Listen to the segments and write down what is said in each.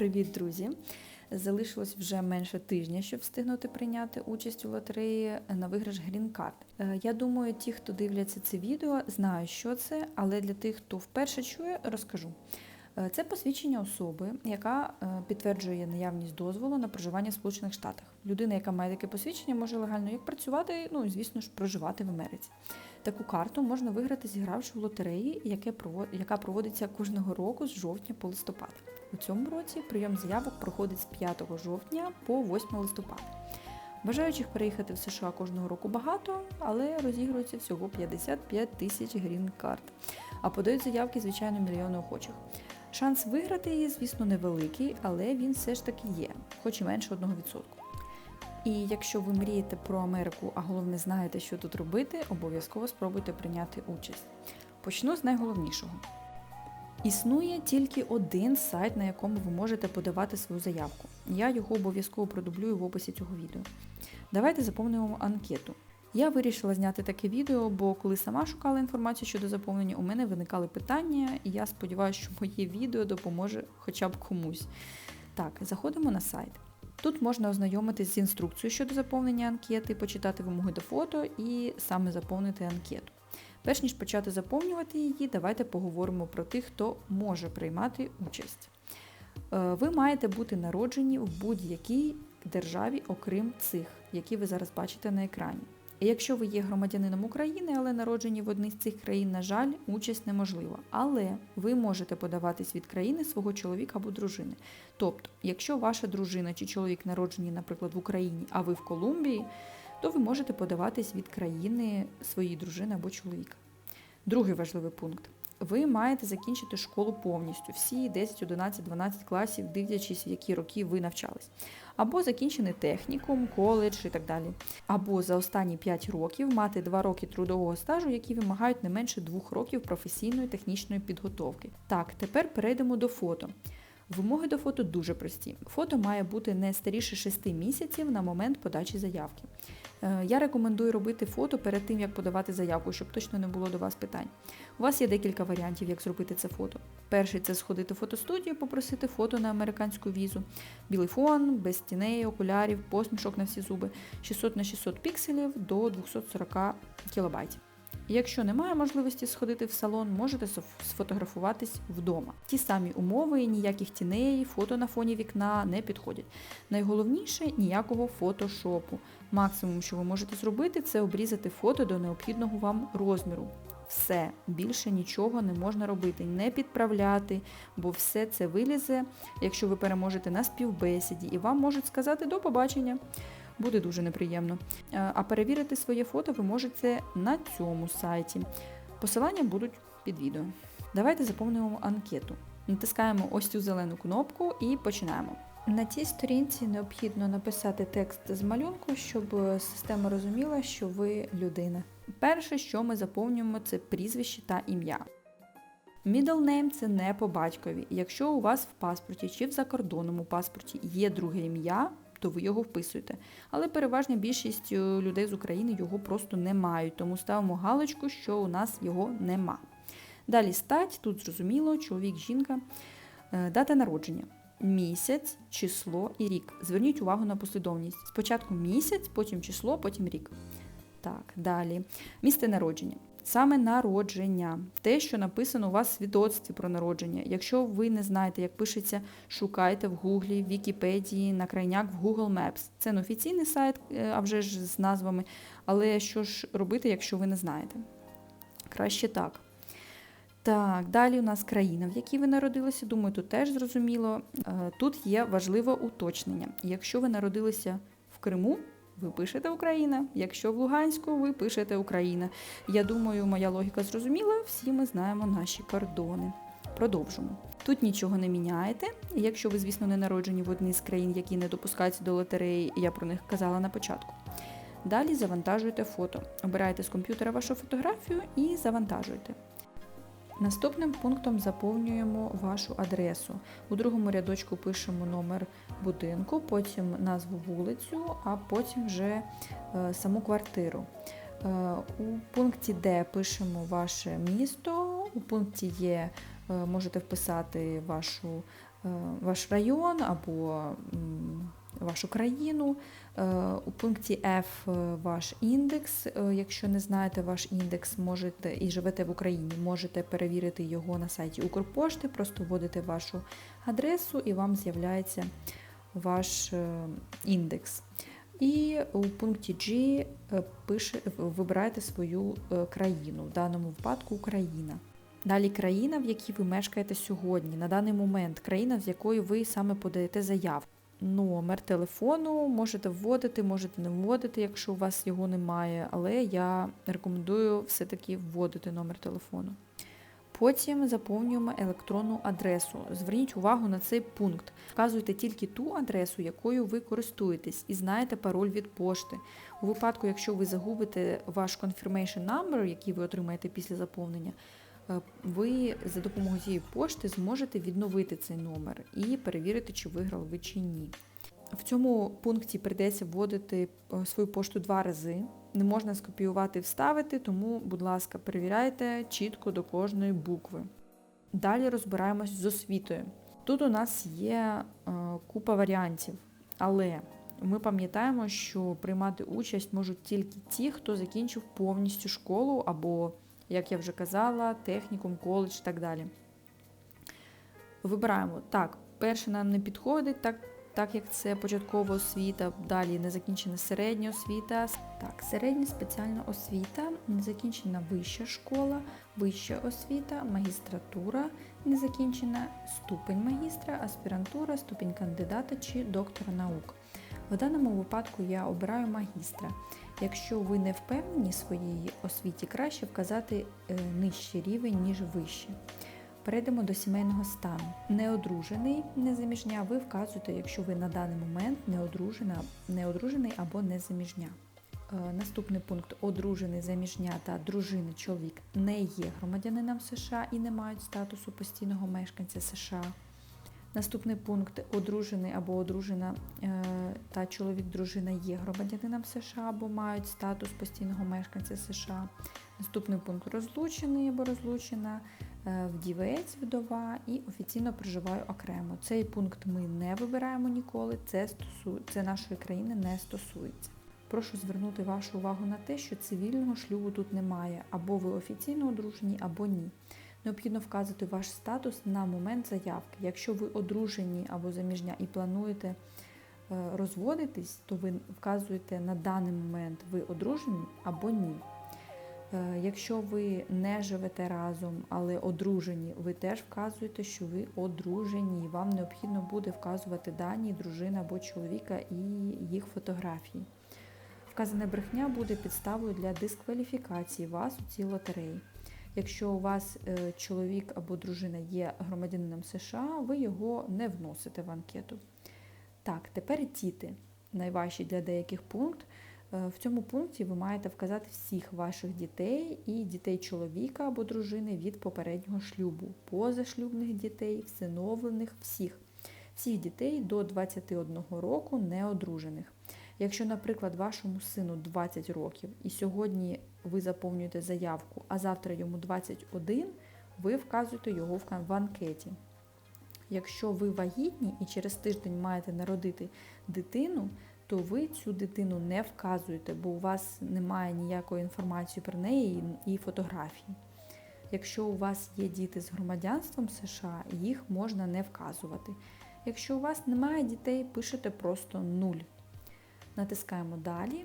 Привіт, друзі! Залишилось вже менше тижня, щоб встигнути прийняти участь у лотереї на виграш Green Card. Е, Я думаю, ті, хто дивляться це відео, знають, що це, але для тих, хто вперше чує, розкажу. Е, Це посвідчення особи, яка е, підтверджує наявність дозволу на проживання в Сполучених Штатах. Людина, яка має таке посвідчення, може легально як працювати, ну і звісно ж проживати в Америці. Таку карту можна виграти, зігравши в лотереї, яка проводиться кожного року з жовтня по листопад. У цьому році прийом заявок проходить з 5 жовтня по 8 листопада. Бажаючих переїхати в США кожного року багато, але розігрується всього 55 тисяч грін-карт. А подають заявки, звичайно, мільйони охочих. Шанс виграти її, звісно, невеликий, але він все ж таки є, хоч і менше 1%. І якщо ви мрієте про Америку, а головне знаєте, що тут робити, обов'язково спробуйте прийняти участь. Почну з найголовнішого. Існує тільки один сайт, на якому ви можете подавати свою заявку. Я його обов'язково продублюю в описі цього відео. Давайте заповнимо анкету. Я вирішила зняти таке відео, бо коли сама шукала інформацію щодо заповнення, у мене виникали питання, і я сподіваюся, що моє відео допоможе хоча б комусь. Так, заходимо на сайт. Тут можна ознайомитись з інструкцією щодо заповнення анкети, почитати вимоги до фото і саме заповнити анкету. Перш ніж почати заповнювати її, давайте поговоримо про тих, хто може приймати участь. Е, Ви маєте бути народжені в будь-якій державі, окрім цих, які ви зараз бачите на екрані. І якщо ви є громадянином України, але народжені в одній з цих країн, на жаль, участь неможлива. Але ви можете подаватись від країни свого чоловіка або дружини. Тобто, якщо ваша дружина чи чоловік народжені, наприклад, в Україні, а ви в Колумбії, то ви можете подаватись від країни своєї дружини або чоловіка. Другий важливий пункт. Ви маєте закінчити школу повністю, всі 10, 11, 12 класів, дивлячись, в які роки ви навчались. Або закінчений технікум, коледж і так далі. Або за останні 5 років мати 2 роки трудового стажу, які вимагають не менше 2 років професійної технічної підготовки. Так, тепер перейдемо до фото. Вимоги до фото дуже прості. Фото має бути не старіше 6 місяців на момент подачі заявки. Е, Я рекомендую робити фото перед тим, як подавати заявку, щоб точно не було до вас питань. У вас є декілька варіантів, як зробити це фото. Перший це сходити в фотостудію, попросити фото на американську візу, білий фон, без тіней, окулярів, посмішок на всі зуби, 600 на 600 пікселів до 240 кілобайтів. Якщо немає можливості сходити в салон, можете сфотографуватись вдома. Ті самі умови, ніяких тіней, фото на фоні вікна не підходять. Найголовніше ніякого фотошопу. Максимум, що ви можете зробити, це обрізати фото до необхідного вам розміру. Все, більше нічого не можна робити, не підправляти, бо все це вилізе, якщо ви переможете на співбесіді, і вам можуть сказати до побачення. Буде дуже неприємно. Е, А перевірити своє фото ви можете на цьому сайті. Посилання будуть під відео. Давайте заповнимо анкету. Натискаємо ось цю зелену кнопку і починаємо. На цій сторінці необхідно написати текст з малюнку, щоб система розуміла, що ви людина. Перше, що ми заповнюємо, це прізвище та ім'я. Middle name – це не по батькові. Якщо у вас в паспорті чи в закордонному паспорті є друге ім'я, то ви його вписуєте. Але переважна більшість е, людей з України його просто не мають, тому ставимо галочку, що у нас його нема. Далі стать, тут зрозуміло, чоловік, жінка, Е, дата народження. Місяць, число і рік. Зверніть увагу на послідовність. Спочатку місяць, потім число, потім рік. Так, далі. Місце народження. Саме народження. Те, що написано у вас в свідоцтві про народження. Якщо ви не знаєте, як пишеться, шукайте в Гуглі, в Вікіпедії, на крайняк в Google Maps. Це не офіційний сайт, е, а вже ж з назвами. Але що ж робити, якщо ви не знаєте? Краще так. Так, далі у нас країна, в якій ви народилися. Думаю, тут теж зрозуміло. Е, Тут є важливе уточнення. Якщо ви народилися в Криму, ви пишете Україна. Якщо в Луганську, ви пишете Україна. Я думаю, моя логіка зрозуміла. Всі ми знаємо наші кордони. Продовжимо. Тут нічого не міняєте. Якщо ви, звісно, не народжені в одній з країн, які не допускаються до лотереї, я про них казала на початку. Далі завантажуєте фото. Обираєте з комп'ютера вашу фотографію і завантажуєте. Наступним пунктом заповнюємо вашу адресу. У другому рядочку пишемо номер будинку, потім назву вулицю, а потім вже е, саму квартиру. Е, у пункті Д пишемо ваше місто, у пункті е, можете вписати вашу ваш район або вашу країну. У пункті F ваш індекс. Якщо не знаєте ваш індекс, можете і живете в Україні, можете перевірити його на сайті Укрпошти, просто вводите вашу адресу і вам з'являється ваш індекс. І у пункті G пише, вибираєте свою країну, в даному випадку Україна. Далі країна, в якій ви мешкаєте сьогодні, на даний момент, країна, з якої ви саме подаєте заявку. Номер телефону можете вводити, можете не вводити, якщо у вас його немає, але я рекомендую все-таки вводити номер телефону. Потім заповнюємо електронну адресу. Зверніть увагу на цей пункт. Вказуйте тільки ту адресу, якою ви користуєтесь, і знаєте пароль від пошти. У випадку, якщо ви загубите ваш confirmation number, який ви отримаєте після заповнення, ви за допомогою цієї пошти зможете відновити цей номер і перевірити, чи виграли ви чи ні. В цьому пункті прийдеться вводити е, свою пошту два рази. Не можна скопіювати і вставити, тому, будь ласка, перевіряйте чітко до кожної букви. Далі розбираємось з освітою. Тут у нас є е, купа варіантів, але ми пам'ятаємо, що приймати участь можуть тільки ті, хто закінчив повністю школу або як я вже казала, технікум, коледж і так далі. Вибираємо. Так, перше нам не підходить, так так як це початкова освіта, далі незакінчена середня освіта. Так, середня спеціальна освіта, незакінчена вища школа, вища освіта, магістратура, незакінчена ступень магістра, аспірантура, ступінь кандидата чи доктора наук. В даному випадку я обираю магістра. Якщо ви не впевнені в своїй освіті, краще вказати е, нижчий рівень, ніж вище. Перейдемо до сімейного стану. Неодружений, незаміжня, ви вказуєте, якщо ви на даний момент неодружена, неодружений або незаміжня. Е, наступний пункт одружений заміжня та дружина чоловік не є громадянином США і не мають статусу постійного мешканця США. Наступний пункт одружений або одружена е, та чоловік-дружина є громадянином США або мають статус постійного мешканця США. Наступний пункт розлучений або розлучена, е, вдівець, вдова і офіційно проживаю окремо. Цей пункт ми не вибираємо ніколи, це, стосу... це нашої країни не стосується. Прошу звернути вашу увагу на те, що цивільного шлюбу тут немає, або ви офіційно одружені, або ні. Необхідно вказати ваш статус на момент заявки. Якщо ви одружені або заміжня і плануєте е, розводитись, то ви вказуєте на даний момент ви одружені або ні. Е, якщо ви не живете разом, але одружені, ви теж вказуєте, що ви одружені. Вам необхідно буде вказувати дані дружини або чоловіка і їх фотографії. Вказана брехня буде підставою для дискваліфікації вас у цій лотереї. Якщо у вас е, чоловік або дружина є громадянином США, ви його не вносите в анкету. Так, тепер діти. Найважчий для деяких пункт. Е, в цьому пункті ви маєте вказати всіх ваших дітей і дітей чоловіка або дружини від попереднього шлюбу, позашлюбних дітей, всиновлених, всіх. Всіх дітей до 21 року неодружених. Якщо, наприклад, вашому сину 20 років і сьогодні ви заповнюєте заявку, а завтра йому 21, ви вказуєте його в анкеті. Якщо ви вагітні і через тиждень маєте народити дитину, то ви цю дитину не вказуєте, бо у вас немає ніякої інформації про неї і фотографії. Якщо у вас є діти з громадянством США, їх можна не вказувати. Якщо у вас немає дітей, пишете просто нуль. Натискаємо далі.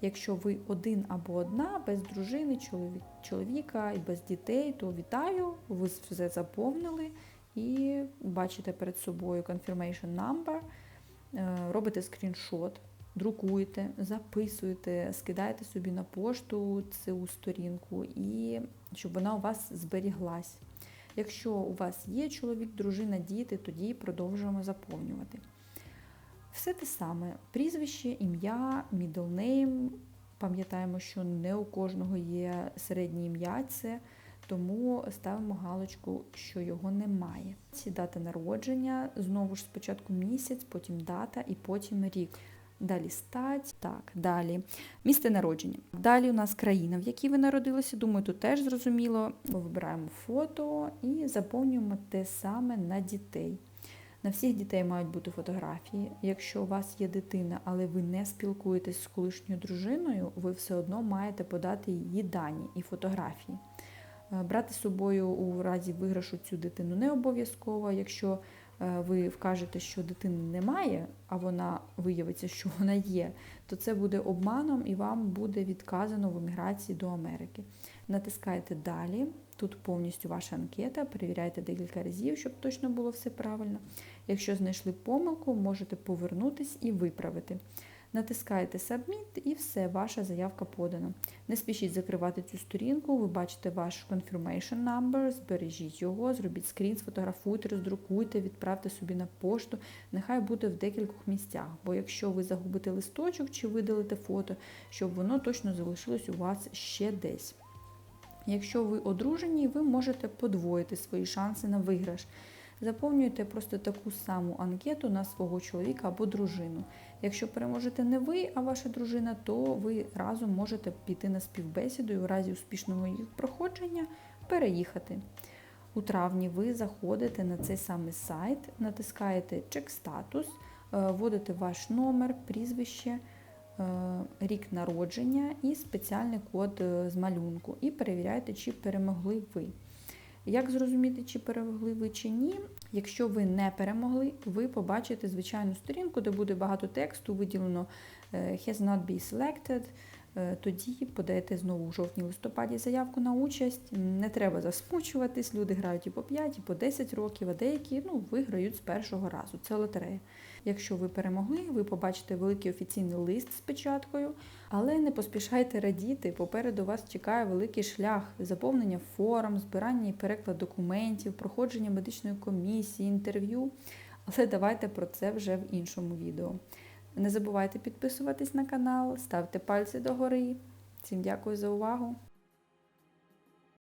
Якщо ви один або одна, без дружини, чоловіка і без дітей, то вітаю, ви все заповнили і бачите перед собою confirmation number, е, робите скріншот, друкуєте, записуєте, скидаєте собі на пошту цю сторінку, і щоб вона у вас зберіглась. Якщо у вас є чоловік, дружина, діти, тоді продовжуємо заповнювати. Все те саме: прізвище, ім'я, middle name. Пам'ятаємо, що не у кожного є середнє ім'я, це, тому ставимо галочку, що його немає. Ці дата народження, знову ж спочатку місяць, потім дата і потім рік. Далі стать, так, далі місце народження. Далі у нас країна, в якій ви народилися. Думаю, тут теж зрозуміло. Вибираємо фото і заповнюємо те саме на дітей. На всіх дітей мають бути фотографії. Якщо у вас є дитина, але ви не спілкуєтесь з колишньою дружиною, ви все одно маєте подати її дані і фотографії. Е, Брати з собою у разі виграшу цю дитину не обов'язково. Якщо е, ви вкажете, що дитини немає, а вона виявиться, що вона є, то це буде обманом і вам буде відказано в еміграції до Америки. Натискаєте далі. Тут повністю ваша анкета, перевіряйте декілька разів, щоб точно було все правильно. Якщо знайшли помилку, можете повернутись і виправити. Натискаєте Submit і все, ваша заявка подана. Не спішіть закривати цю сторінку, ви бачите ваш confirmation number, збережіть його, зробіть скрін, сфотографуйте, роздрукуйте, відправте собі на пошту. Нехай буде в декількох місцях. Бо якщо ви загубите листочок чи видалите фото, щоб воно точно залишилось у вас ще десь. Якщо ви одружені, ви можете подвоїти свої шанси на виграш. Заповнюєте просто таку саму анкету на свого чоловіка або дружину. Якщо переможете не ви, а ваша дружина, то ви разом можете піти на співбесіду і у разі успішного їх проходження переїхати. У травні ви заходите на цей самий сайт, натискаєте чек статус, е, вводите ваш номер, прізвище, рік народження і спеціальний код е, з малюнку, і перевіряєте, чи перемогли ви. Як зрозуміти, чи перемогли ви чи ні? Якщо ви не перемогли, ви побачите звичайну сторінку, де буде багато тексту, виділено е, has not been selected. Е, Тоді подаєте знову у жовтні-листопаді заявку на участь. Не треба засмучуватись, люди грають і по 5, і по 10 років, а деякі ну, виграють з першого разу. Це лотерея. Якщо ви перемогли, ви побачите великий офіційний лист з печаткою, але не поспішайте радіти. Попереду вас чекає великий шлях заповнення форм, збирання і переклад документів, проходження медичної комісії, інтерв'ю. Але давайте про це вже в іншому відео. Не забувайте підписуватись на канал, ставте пальці догори. Всім дякую за увагу!